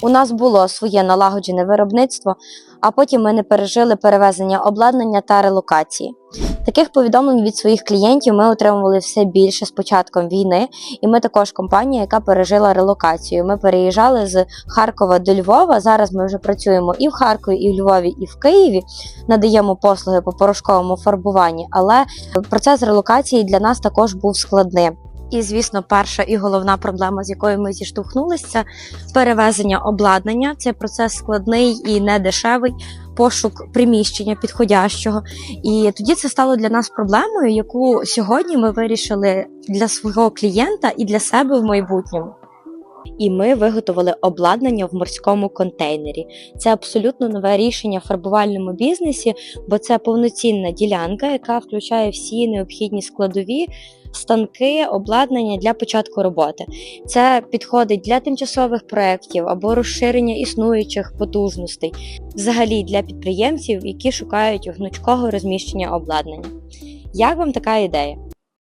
У нас було своє налагоджене виробництво, а потім ми не пережили перевезення обладнання та релокації. Таких повідомлень від своїх клієнтів ми отримували все більше з початком війни, і ми також компанія, яка пережила релокацію. Ми переїжджали з Харкова до Львова. Зараз ми вже працюємо і в Харкові, і в Львові, і в Києві. Надаємо послуги по порошковому фарбуванні, але процес релокації для нас також був складним. І, звісно, перша і головна проблема, з якою ми зіштовхнулися, це перевезення обладнання. Це процес складний і недешевий, пошук приміщення підходящого. І тоді це стало для нас проблемою, яку сьогодні ми вирішили для свого клієнта і для себе в майбутньому. І ми виготовили обладнання в морському контейнері. Це абсолютно нове рішення в фарбувальному бізнесі, бо це повноцінна ділянка, яка включає всі необхідні складові, станки, обладнання для початку роботи. Це підходить для тимчасових проєктів або розширення існуючих потужностей, взагалі для підприємців, які шукають гнучкого розміщення обладнання. Як вам така ідея?